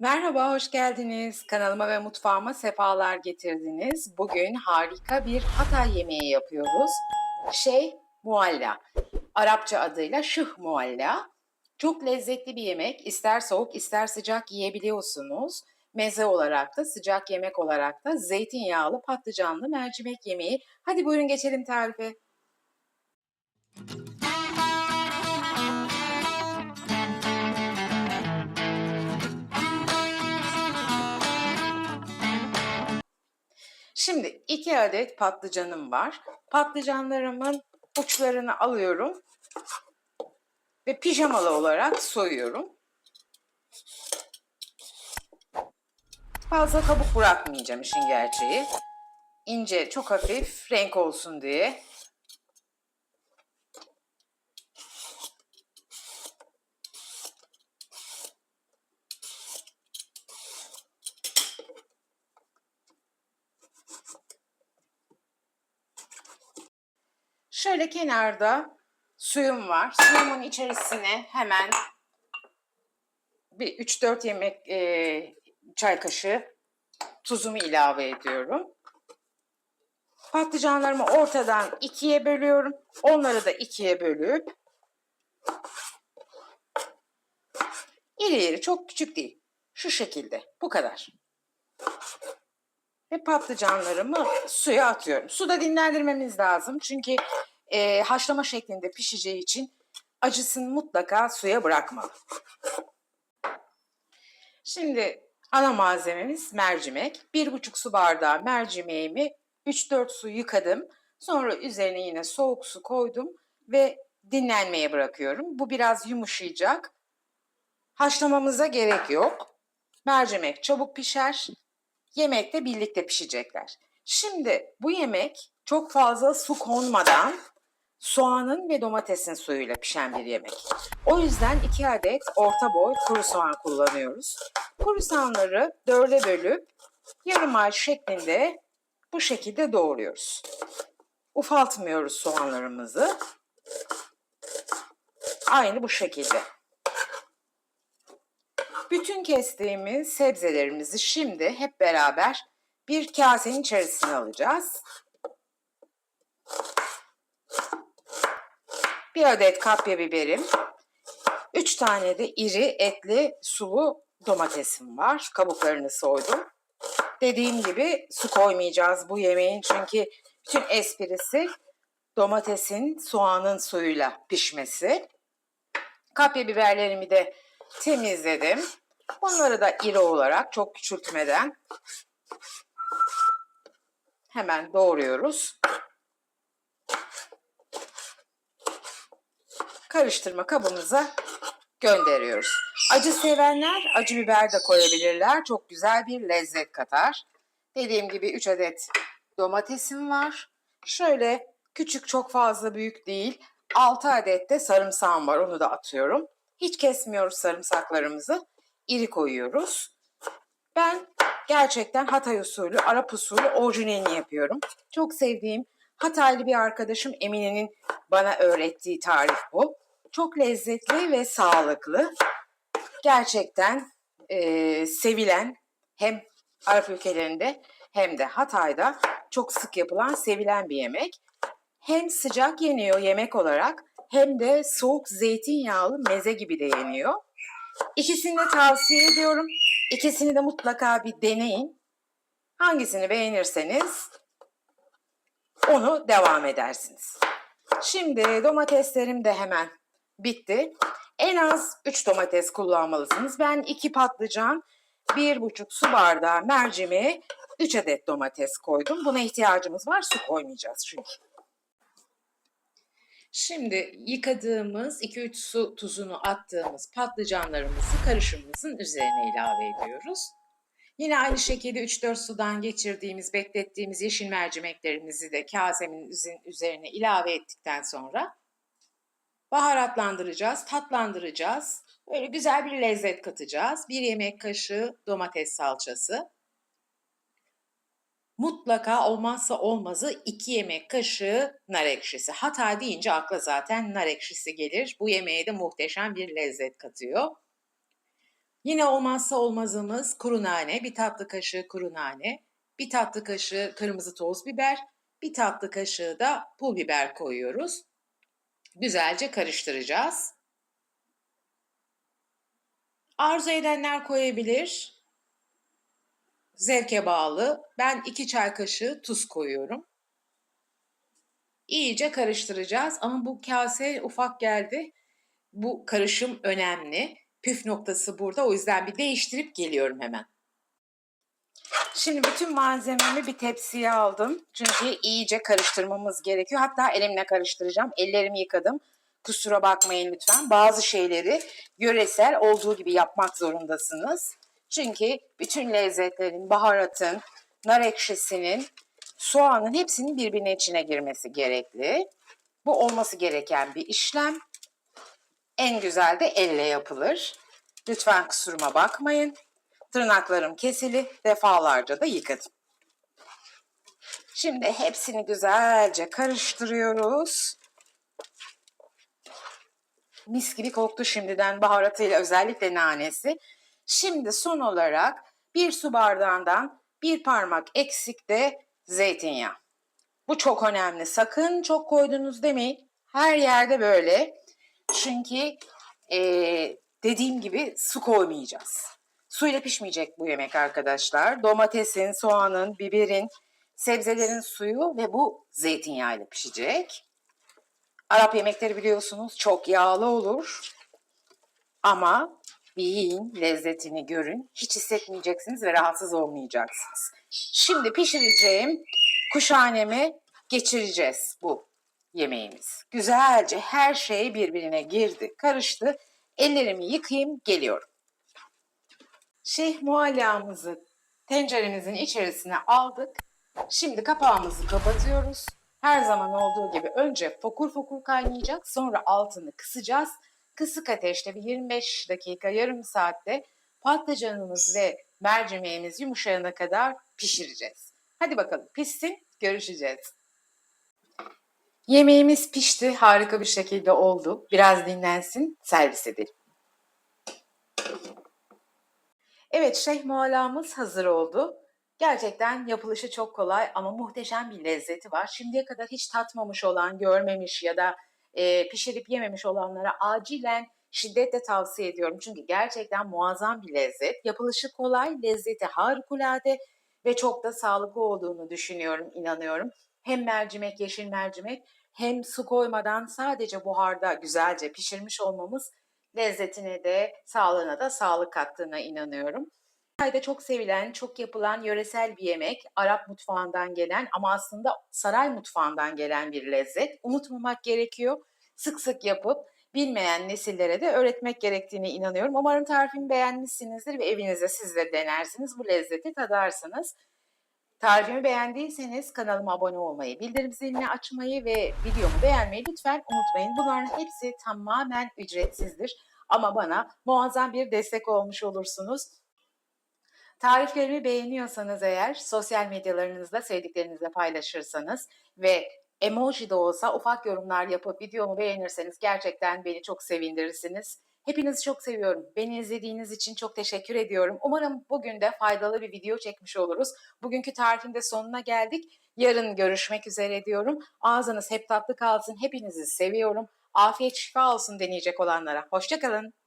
Merhaba, hoş geldiniz. Kanalıma ve mutfağıma sefalar getirdiniz. Bugün harika bir Hatay yemeği yapıyoruz. Şey, mualla. Arapça adıyla şıh mualla. Çok lezzetli bir yemek. İster soğuk ister sıcak yiyebiliyorsunuz. Meze olarak da sıcak yemek olarak da zeytinyağlı patlıcanlı mercimek yemeği. Hadi buyurun geçelim tarife. Şimdi iki adet patlıcanım var. Patlıcanlarımın uçlarını alıyorum ve pijamalı olarak soyuyorum. Fazla kabuk bırakmayacağım işin gerçeği. İnce, çok hafif renk olsun diye. Şöyle kenarda suyum var. Suyumun içerisine hemen bir 3-4 yemek e, çay kaşığı tuzumu ilave ediyorum. Patlıcanlarımı ortadan ikiye bölüyorum. Onları da ikiye bölüp iri iri çok küçük değil. Şu şekilde. Bu kadar. Ve patlıcanlarımı suya atıyorum. Suda dinlendirmemiz lazım. Çünkü e, haşlama şeklinde pişeceği için acısını mutlaka suya bırakmalı. Şimdi ana malzememiz mercimek. Bir buçuk su bardağı mercimeğimi 3-4 su yıkadım. Sonra üzerine yine soğuk su koydum ve dinlenmeye bırakıyorum. Bu biraz yumuşayacak. Haşlamamıza gerek yok. Mercimek çabuk pişer. Yemekte birlikte pişecekler. Şimdi bu yemek çok fazla su konmadan soğanın ve domatesin suyuyla pişen bir yemek. O yüzden 2 adet orta boy kuru soğan kullanıyoruz. Kuru soğanları dörde bölüp yarım ay şeklinde bu şekilde doğruyoruz. Ufaltmıyoruz soğanlarımızı. Aynı bu şekilde. Bütün kestiğimiz sebzelerimizi şimdi hep beraber bir kasenin içerisine alacağız. Bir adet kapya biberim. Üç tane de iri etli sulu domatesim var. Kabuklarını soydum. Dediğim gibi su koymayacağız bu yemeğin çünkü bütün esprisi domatesin soğanın suyuyla pişmesi. Kapya biberlerimi de temizledim. Bunları da iri olarak çok küçültmeden hemen doğruyoruz. karıştırma kabımıza gönderiyoruz. Acı sevenler acı biber de koyabilirler. Çok güzel bir lezzet katar. Dediğim gibi 3 adet domatesim var. Şöyle küçük çok fazla büyük değil. 6 adet de sarımsağım var. Onu da atıyorum. Hiç kesmiyoruz sarımsaklarımızı. İri koyuyoruz. Ben gerçekten Hatay usulü, Arap usulü orijinalini yapıyorum. Çok sevdiğim Hataylı bir arkadaşım Emine'nin bana öğrettiği tarif bu. Çok lezzetli ve sağlıklı. Gerçekten e, sevilen hem Arap ülkelerinde hem de Hatay'da çok sık yapılan, sevilen bir yemek. Hem sıcak yeniyor yemek olarak hem de soğuk zeytinyağlı meze gibi de yeniyor. İkisini de tavsiye ediyorum. İkisini de mutlaka bir deneyin. Hangisini beğenirseniz onu devam edersiniz. Şimdi domateslerim de hemen bitti. En az 3 domates kullanmalısınız. Ben 2 patlıcan, 1,5 su bardağı mercimeğe 3 adet domates koydum. Buna ihtiyacımız var. Su koymayacağız çünkü. Şimdi yıkadığımız 2-3 su tuzunu attığımız patlıcanlarımızı karışımımızın üzerine ilave ediyoruz. Yine aynı şekilde 3-4 sudan geçirdiğimiz, beklettiğimiz yeşil mercimeklerimizi de kasemin üzerine ilave ettikten sonra baharatlandıracağız, tatlandıracağız. Böyle güzel bir lezzet katacağız. Bir yemek kaşığı domates salçası. Mutlaka olmazsa olmazı 2 yemek kaşığı nar ekşisi. Hatay deyince akla zaten nar ekşisi gelir. Bu yemeğe de muhteşem bir lezzet katıyor. Yine olmazsa olmazımız kuru nane, bir tatlı kaşığı kuru nane, bir tatlı kaşığı kırmızı toz biber, bir tatlı kaşığı da pul biber koyuyoruz. Güzelce karıştıracağız. Arzu edenler koyabilir. Zevke bağlı. Ben 2 çay kaşığı tuz koyuyorum. İyice karıştıracağız ama bu kase ufak geldi. Bu karışım önemli. Püf noktası burada. O yüzden bir değiştirip geliyorum hemen. Şimdi bütün malzememi bir tepsiye aldım. Çünkü iyice karıştırmamız gerekiyor. Hatta elimle karıştıracağım. Ellerimi yıkadım. Kusura bakmayın lütfen. Bazı şeyleri yöresel olduğu gibi yapmak zorundasınız. Çünkü bütün lezzetlerin, baharatın, nar ekşisinin, soğanın hepsinin birbirine içine girmesi gerekli. Bu olması gereken bir işlem. En güzel de elle yapılır. Lütfen kusuruma bakmayın. Tırnaklarım kesili, defalarca da yıkadım. Şimdi hepsini güzelce karıştırıyoruz. Mis gibi koktu şimdiden baharatıyla özellikle nanesi. Şimdi son olarak bir su bardağından bir parmak eksik de zeytinyağı. Bu çok önemli. Sakın çok koydunuz demeyin. Her yerde böyle. Çünkü ee, dediğim gibi su koymayacağız. Suyla pişmeyecek bu yemek arkadaşlar. Domatesin, soğanın, biberin, sebzelerin suyu ve bu zeytinyağıyla pişecek. Arap yemekleri biliyorsunuz çok yağlı olur. Ama bir yiyin, lezzetini görün. Hiç hissetmeyeceksiniz ve rahatsız olmayacaksınız. Şimdi pişireceğim kuşhanemi geçireceğiz bu yemeğimiz. Güzelce her şey birbirine girdi, karıştı. Ellerimi yıkayayım, geliyorum. Şeyh muallağımızı tenceremizin içerisine aldık. Şimdi kapağımızı kapatıyoruz. Her zaman olduğu gibi önce fokur fokur kaynayacak, sonra altını kısacağız. Kısık ateşte bir 25 dakika, yarım saatte patlıcanımız ve mercimeğimiz yumuşayana kadar pişireceğiz. Hadi bakalım pişsin, görüşeceğiz. Yemeğimiz pişti, harika bir şekilde oldu. Biraz dinlensin, servis edelim. Evet, şeyh muhallamız hazır oldu. Gerçekten yapılışı çok kolay ama muhteşem bir lezzeti var. Şimdiye kadar hiç tatmamış olan, görmemiş ya da e, pişirip yememiş olanlara acilen şiddetle tavsiye ediyorum. Çünkü gerçekten muazzam bir lezzet. Yapılışı kolay, lezzeti harikulade ve çok da sağlıklı olduğunu düşünüyorum, inanıyorum. Hem mercimek, yeşil mercimek hem su koymadan sadece buharda güzelce pişirmiş olmamız lezzetine de sağlığına da sağlık kattığına inanıyorum. Hatay'da çok sevilen, çok yapılan yöresel bir yemek. Arap mutfağından gelen ama aslında saray mutfağından gelen bir lezzet. Unutmamak gerekiyor. Sık sık yapıp bilmeyen nesillere de öğretmek gerektiğine inanıyorum. Umarım tarifimi beğenmişsinizdir ve evinizde siz de denersiniz. Bu lezzeti tadarsınız. Tarifimi beğendiyseniz kanalıma abone olmayı, bildirim zilini açmayı ve videomu beğenmeyi lütfen unutmayın. Bunların hepsi tamamen ücretsizdir. Ama bana muazzam bir destek olmuş olursunuz. Tariflerimi beğeniyorsanız eğer sosyal medyalarınızda sevdiklerinizle paylaşırsanız ve emoji de olsa ufak yorumlar yapıp videomu beğenirseniz gerçekten beni çok sevindirirsiniz. Hepinizi çok seviyorum. Beni izlediğiniz için çok teşekkür ediyorum. Umarım bugün de faydalı bir video çekmiş oluruz. Bugünkü tarifin de sonuna geldik. Yarın görüşmek üzere diyorum. Ağzınız hep tatlı kalsın. Hepinizi seviyorum. Afiyet şifa olsun deneyecek olanlara. Hoşçakalın.